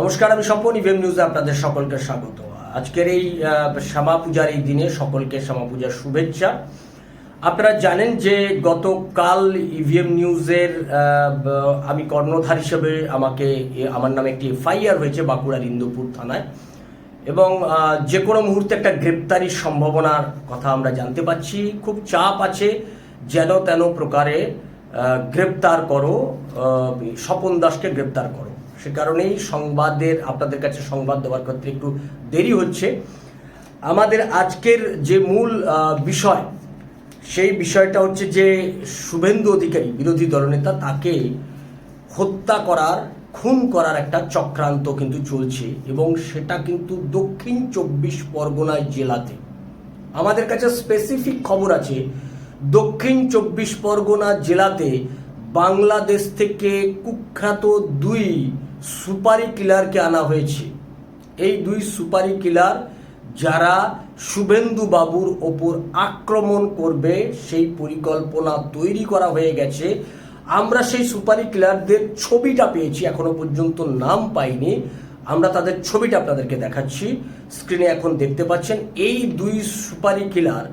নমস্কার, আমি স্বপন ইভিএম নিউজে আপনাদের সকলকে স্বাগত। আজকের এই শ্যামা পূজার এই দিনে সকলকে শ্যামা পূজার শুভেচ্ছা। আপনারা জানেন যে গতকাল ইভিএম নিউজের আমি কর্ণধার হিসেবে আমাকে আমার নামে একটি এফআইআর হয়েছে বাঁকুড়ার ইন্দুপুর থানায়। এবং যে কোনো মুহূর্তে একটা গ্রেপ্তারির সম্ভাবনার কথা আমরা জানতে পাচ্ছি। খুব চাপ আছে যেন তেন প্রকারে গ্রেপ্তার করো স্বপন দাসকে গ্রেপ্তার করো। সে কারণেই সংবাদের, আপনাদের কাছে সংবাদ দেওয়ার ক্ষেত্রে একটু দেরি হচ্ছে। আমাদের আজকের যে মূল বিষয়, সেই বিষয়টা হচ্ছে যে শুভেন্দু অধিকারী, বিরোধী দলনেতা, তাকে হত্যা করার, খুন করার একটা চক্রান্ত কিন্তু চলছে এবং সেটা কিন্তু দক্ষিণ চব্বিশ পরগনায় জেলাতে। আমাদের কাছে স্পেসিফিক খবর আছে, দক্ষিণ চব্বিশ পরগনা জেলাতে বাংলাদেশ থেকে কুখ্যাত দুই সুপারি কিলারকে আনা হয়েছে। এই দুই সুপারি কিলার যারা শুভেন্দু বাবুর ওপর আক্রমণ করবে, সেই পরিকল্পনা তৈরি করা হয়ে গেছে। আমরা সেই সুপারি কিলারদের ছবিটা পেয়েছি, এখনও পর্যন্ত নাম পাইনি। আমরা তাদের ছবিটা আপনাদেরকে দেখাচ্ছি। স্ক্রিনে এখন দেখতে পাচ্ছেন, এই দুই সুপারি কিলার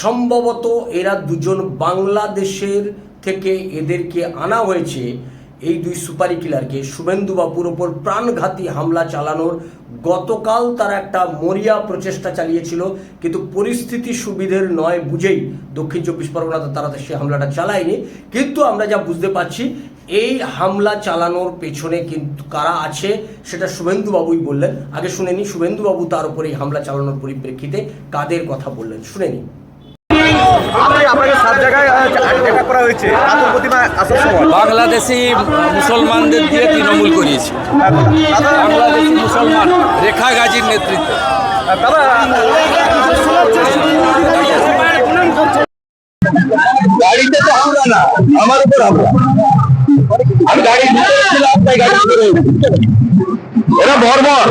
সম্ভবত এরা দুজন বাংলাদেশের থেকে এদেরকে আনা হয়েছে। এই দুই সুপারি কিলারকে শুভেন্দু বাবুর ওপর প্রাণঘাতী হামলা চালানোর গতকাল তারা একটা মরিয়া প্রচেষ্টা চালিয়েছিল, কিন্তু পরিস্থিতি সুবিধের নয় বুঝেই দক্ষিণ চব্বিশ পরগনাতে তারা সে হামলাটা চালায়নি। কিন্তু আমরা যা বুঝতে পারছি, এই হামলা চালানোর পেছনে কিন্তু কারা আছে সেটা শুভেন্দু বাবুই বললেন। আগে শুনে নি শুভেন্দু বাবু তার উপরে এই হামলা চালানোর পরিপ্রেক্ষিতে কাদের কথা বললেন? শুনে নিন আপনাকে আপনাকে সাত জায়গায় অ্যাটাক করা হয়েছে। আতঙ্ক প্রতিমা আসার সময়। বাংলাদেশি মুসলমানদের দিয়ে তৃণমূল করিয়েছে। বাংলাদেশি মুসলমান রেখা গাজীর নেতৃত্বে। গাড়িতে তো হামলা না আমার উপর হামলা। আমি গাড়ির ভিতরে ছিলাম তাই গাড়ি ভিতরে এরা বর্বর।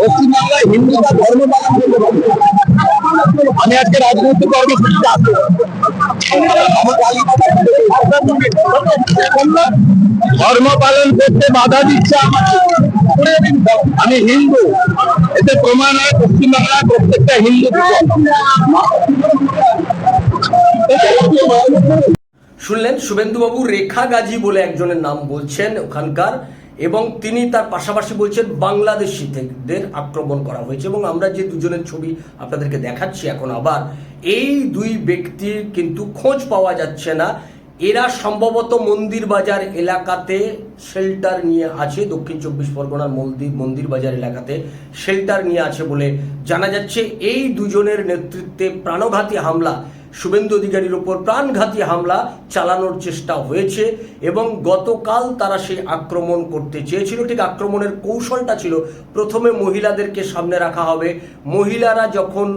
পশ্চিমবাংলায় হিন্দুরা ধর্ম পালন। আমি আজকে রাজনৈতিক কর্মসূচিতে আসব ধর্ম পালন করতে বাধা দিচ্ছে আমাকে। আমি হিন্দু। এতে প্রমাণ হয় পশ্চিমবাংলায় প্রত্যেকটা হিন্দু শুনলেন শুভেন্দুবাবু রেখা গাজী বলে একজনের নাম বলছেন ওখানকার এবং তিনি তার পাশাপাশি বলছেন বাংলাদেশিদের আক্রমণ করা হয়েছে এবং আমরা যে দুজনের ছবি আপনাদেরকে দেখাচ্ছি এখন আবার, এই দুই ব্যক্তির কিন্তু খোঁজ পাওয়া যাচ্ছে না। এরা সম্ভবত মন্দির বাজার এলাকাতে শেল্টার নিয়ে আছে, দক্ষিণ চব্বিশ পরগনার মন্দির মন্দির বাজার এলাকাতে শেল্টার নিয়ে আছে বলে জানা যাচ্ছে। এই দুজনের নেতৃত্বে প্রাণঘাতী হামলা শুভেন্দু অধিকারীর ওপর প্রাণঘাতী হামলা চালানোর চেষ্টা হয়েছে এবং গতকাল তারা সেই আক্রমণ করতে চেয়েছিল। ঠিক আক্রমণের কৌশলটা ছিল, প্রথমে মহিলাদেরকে সামনে রাখা হবে। মহিলারা যখন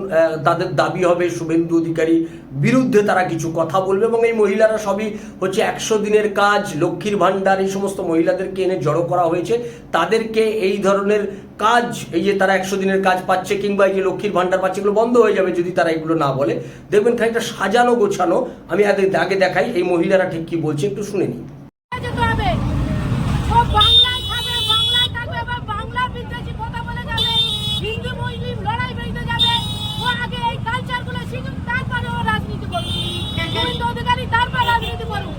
তাদের দাবি হবে, শুভেন্দু অধিকারী বিরুদ্ধে তারা কিছু কথা বলবে এবং এই মহিলারা সবই হচ্ছে একশো দিনের কাজ, লক্ষ্মীর ভাণ্ডার, এই সমস্ত মহিলাদেরকে এনে জড়ো করা হয়েছে। তাদেরকে এই ধরনের কাজ, এই যে তারা একশো দিনের কাজ পাচ্ছে কিংবা এই যে লক্ষ্মীর ভাণ্ডার পাচ্ছে, এগুলো বন্ধ হয়ে যাবে যদি তারা এগুলো না বলে। দেখবেন খানিকটা সাজানো গোছানো আমি আগে আগে দেখাই এই মহিলারা ঠিক কি বলছে একটু শুনে নিই যেতে হবে ও বাংলায় থাকবে বাংলায় থাকবে এবার বাংলা বিদ্বেষী কথা বলে যাবে হিন্দু মুসলিম লড়াই বেঁধে যাবে ও আগে এই কালচারগুলো শিখুন তারপরে ও রাজনীতি করুন শুভেন্দু অধিকারী তারপর রাজনীতি করুন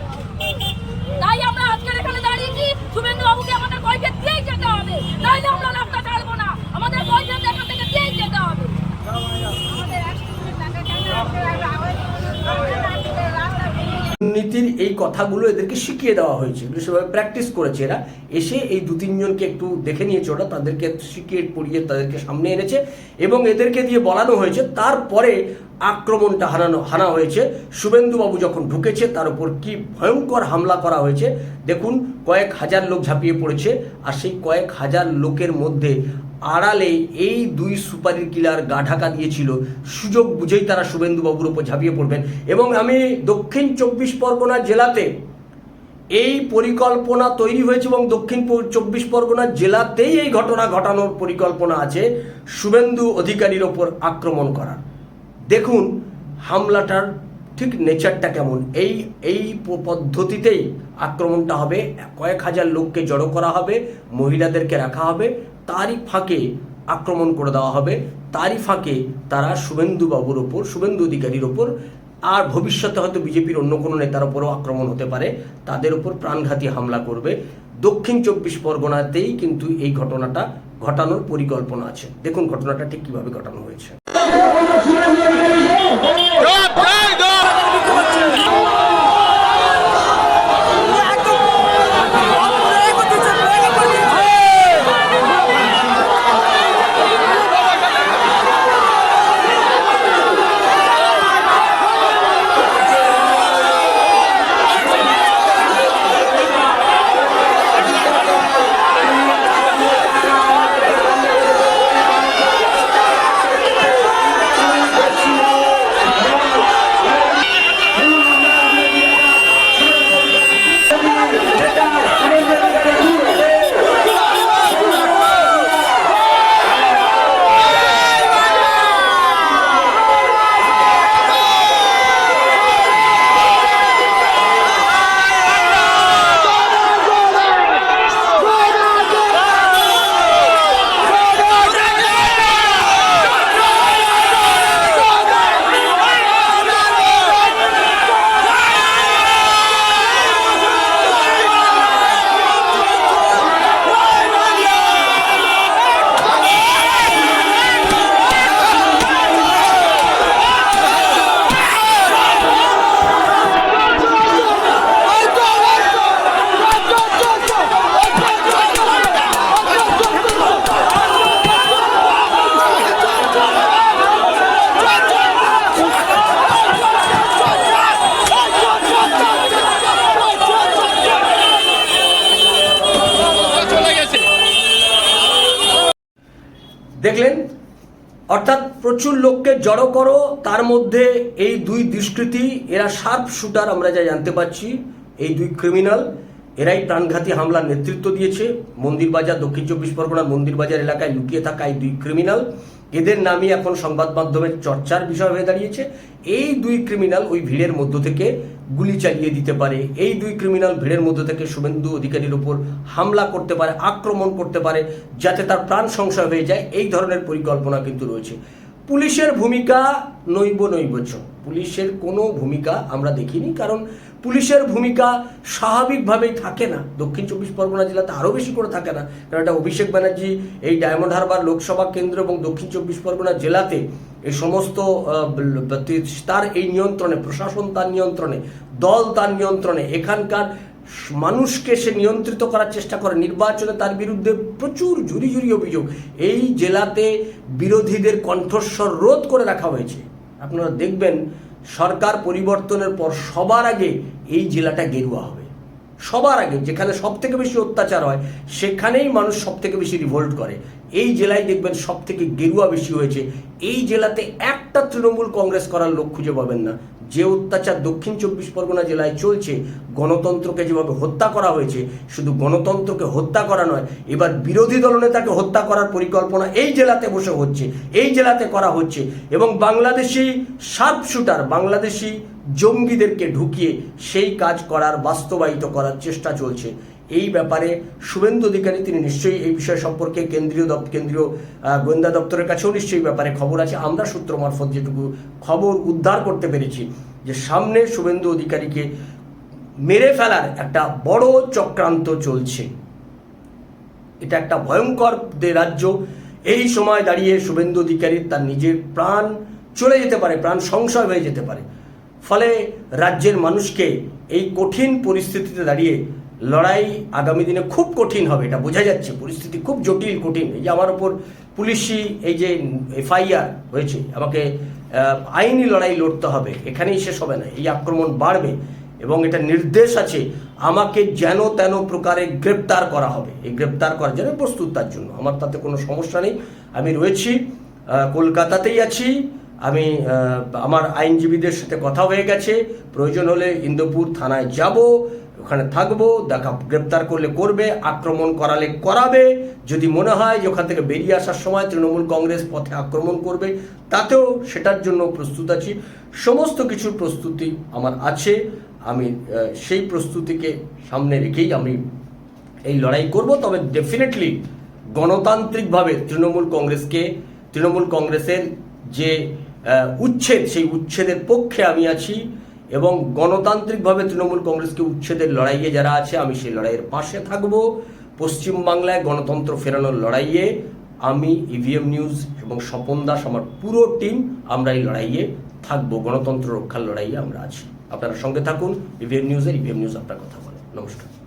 তাই আমরা আজকের এখানে দাঁড়িয়েছি শুভেন্দু বাবুকে আমাদের কৈফিয়ত দিয়েই যেতে হবে নাইলে আমরা রাস্তা ছাড়বো না আমাদের কৈফিয়ত এখান থেকে দিয়েই যেতে হবে আমাদের একশো কোটি টাকা কেন রাস্তা বেরিয়ে দুর্নীতির এই কথাগুলো এদেরকে শিখিয়ে দেওয়া হয়েছে। এগুলো সেভাবে প্র্যাকটিস করেছে এরা। এসে এই দু তিনজনকে একটু দেখে নিয়েছে ওরা। তাদেরকে শিখিয়ে পড়িয়ে তাদেরকে সামনে এনেছে এবং এদেরকে দিয়ে বলানো হয়েছে, তারপরে আক্রমণটা হারানো হানা হয়েছে। শুভেন্দুবাবু যখন ঢুকেছে, তার উপর কি ভয়ঙ্কর হামলা করা হয়েছে। দেখুন, কয়েক হাজার লোক ঝাঁপিয়ে পড়েছে। আর সেই কয়েক হাজার লোকের মধ্যে আড়ালে এই দুই সুপারির কিলার গা ঢাকা দিয়েছিল। সুযোগ বুঝেই তারা শুভেন্দুবাবুর উপর ঝাঁপিয়ে পড়বেন। এবং আমি দক্ষিণ চব্বিশ পরগনা জেলাতে এই পরিকল্পনা তৈরি হয়েছে এবং দক্ষিণ চব্বিশ পরগনা জেলাতেই এই ঘটনা ঘটানোর পরিকল্পনা আছে শুভেন্দু অধিকারীর ওপর আক্রমণ করার। দেখুন, হামলাটার ঠিক নেচারটা কেমন। এই এই পদ্ধতিতেই আক্রমণটা হবে। কয়েক হাজার লোককে জড়ো করা হবে, মহিলাদেরকে রাখা হবে। তারই ফাঁকে আক্রমণ করে দেওয়া হবে। তারই ফাঁকে তারা শুভেন্দু বাবুর ওপর, শুভেন্দু অধিকারীর ওপর আর ভবিষ্যতে হয়তো বিজেপির অন্য কোনো নেতার ওপরও আক্রমণ হতে পারে, তাদের ওপর প্রাণঘাতী হামলা করবে। দক্ষিণ চব্বিশ পরগনাতেই কিন্তু এই ঘটনাটা ঘটানোর পরিকল্পনা আছে। দেখুন ঘটনাটা ঠিক কীভাবে ঘটানো হয়েছে। দেখলেন? অর্থাৎ প্রচুর লোককে জড়ো করো, তার মধ্যে এই দুই দুষ্কৃতি, এরা শার্প শুটার আমরা যা জানতে পারছি, এই দুই ক্রিমিনাল এরাই প্রাণঘাতী হামলার নেতৃত্ব দিয়েছে। মন্দিরবাজার, দক্ষিণ চব্বিশ পরগনার মন্দিরবাজার এলাকায় লুকিয়ে থাকা এই দুই ক্রিমিনাল এদের নামই এখন সংবাদ মাধ্যমের চর্চার বিষয় হয়ে দাঁড়িয়েছে। এই দুই ক্রিমিনাল ওই ভিড়ের মধ্য থেকে গুলি চালিয়ে দিতে পারে। এই দুই ক্রিমিনাল ভিড়ের মধ্য থেকে শুভেন্দু অধিকারীর উপর হামলা করতে পারে, আক্রমণ করতে পারে, যাতে তার প্রাণ সংশয় হয়ে যায়। এই ধরনের পরিকল্পনা কিন্তু রয়েছে। পুলিশের ভূমিকা নৈব নৈবচ পুলিশের কোনো ভূমিকা আমরা দেখিনি, কারণ পুলিশের ভূমিকা স্বাভাবিকভাবেই থাকে না। দক্ষিণ চব্বিশ পরগনা জেলাতে আরও বেশি করে থাকে না। কারণ এটা অভিষেক ব্যানার্জি, এই ডায়মন্ড হারবার লোকসভা কেন্দ্র এবং দক্ষিণ চব্বিশ পরগনা জেলাতে এই সমস্ত তার এই নিয়ন্ত্রণে, প্রশাসন তার নিয়ন্ত্রণে, দল তার নিয়ন্ত্রণে, এখানকার মানুষকে সে নিয়ন্ত্রিত করার চেষ্টা করে। নির্বাচনে তার বিরুদ্ধে প্রচুর ঝুরি ঝুরি অভিযোগ। এই জেলাতে বিরোধীদের কণ্ঠস্বর রোধ করে রাখা হয়েছে। আপনারা দেখবেন সরকার পরিবর্তনের পর সবার আগে এই জেলাটা গেরুয়া হবে। সবার আগে, যেখানে সব থেকে বেশি অত্যাচার হয়, সেখানেই মানুষ সব থেকে বেশি রিভোল্ট করে। এই জেলায় দেখবেন সব থেকে গেরুয়া বেশি হয়েছে। এই জেলাতে একটা তৃণমূল কংগ্রেস করার লোক খুঁজে পাবেন না। যে অত্যাচার দক্ষিণ চব্বিশ পরগনা জেলায় চলছে, গণতন্ত্রকে যেভাবে হত্যা করা হয়েছে, শুধু গণতন্ত্রকে হত্যা করা নয়, এবার বিরোধী দলনেতাকে হত্যা করার পরিকল্পনা এই জেলাতে বসে হচ্ছে, এই জেলাতে করা হচ্ছে। এবং বাংলাদেশি শার্প শুটার বাংলাদেশি জঙ্গিদেরকে ঢুকিয়ে সেই কাজ করার, বাস্তবায়িত করার চেষ্টা চলছে। এই ব্যাপারে শুভেন্দু অধিকারী তিনি নিশ্চয়ই এই বিষয় সম্পর্কে কেন্দ্রীয় কেন্দ্রীয় গোয়েন্দা দপ্তরের কাছেও নিশ্চয়ই ব্যাপারে খবর আছে। আমরা সূত্র মারফত যেটুকু খবর উদ্ধার করতে পেরেছি, যে সামনে শুভেন্দু অধিকারীকে মেরে ফেলার একটা বড় চক্রান্ত চলছে। এটা একটা ভয়ঙ্কর রাজ্য। এই সময় দাঁড়িয়ে শুভেন্দু অধিকারী তার নিজের প্রাণ চলে যেতে পারে, প্রাণ সংশয় হয়ে যেতে পারে। ফলে রাজ্যের মানুষকে এই কঠিন পরিস্থিতিতে দাঁড়িয়ে লড়াই আগামী দিনে খুব কঠিন হবে, এটা বোঝা যাচ্ছে। পরিস্থিতি খুব জটিল, কঠিন। এই যে আমার ওপর পুলিশি এই যে এফআইআর হয়েছে, আমাকে আইনি লড়াই লড়তে হবে, এখানেই শেষ হবে না। এই আক্রমণ বাড়বে এবং এটা নির্দেশ আছে, আমাকে যেন তেন প্রকারে গ্রেপ্তার করা হবে। এই গ্রেপ্তার করার জন্য প্রস্তুত তার জন্য। আমার তাতে কোনো সমস্যা নেই। আমি রয়েছি কলকাতাতেই আছি। আমি আমার আইনজীবীদের সাথে কথা হয়ে গেছে। প্রয়োজন হলে ইন্দোপুর থানায় যাব, ওখানে থাকব, দেখা, গ্রেপ্তার করলে করবে, আক্রমণ করালে করাবে। যদি মনে হয় যে ওখান থেকে বেরিয়ে আসার সময় তৃণমূল কংগ্রেস পথে আক্রমণ করবে, তাতেও সেটার জন্য প্রস্তুত আছি। সমস্ত কিছুর প্রস্তুতি আমার আছে। আমি সেই প্রস্তুতিকে সামনে রেখেই আমি এই লড়াই করব। তবে ডেফিনেটলি গণতান্ত্রিকভাবে তৃণমূল কংগ্রেসকে, তৃণমূল কংগ্রেসের যে উচ্ছেদ, সেই উচ্ছেদের পক্ষে আমি আছি এবং গণতান্ত্রিকভাবে তৃণমূল কংগ্রেসকে উচ্ছেদের লড়াইয়ে যারা আছে, আমি সেই লড়াইয়ের পাশে থাকব। পশ্চিমবাংলায় গণতন্ত্র ফেরানোর লড়াইয়ে আমি ইভিএম নিউজ এবং স্বপন দাস আমার পুরো টিম আমরা এই লড়াইয়ে থাকব, গণতন্ত্র রক্ষার লড়াইয়ে আমরা আছি। আপনারা সঙ্গে থাকুন ইভিএম নিউজের ইভিএম নিউজ আপনার কথা বলে। নমস্কার।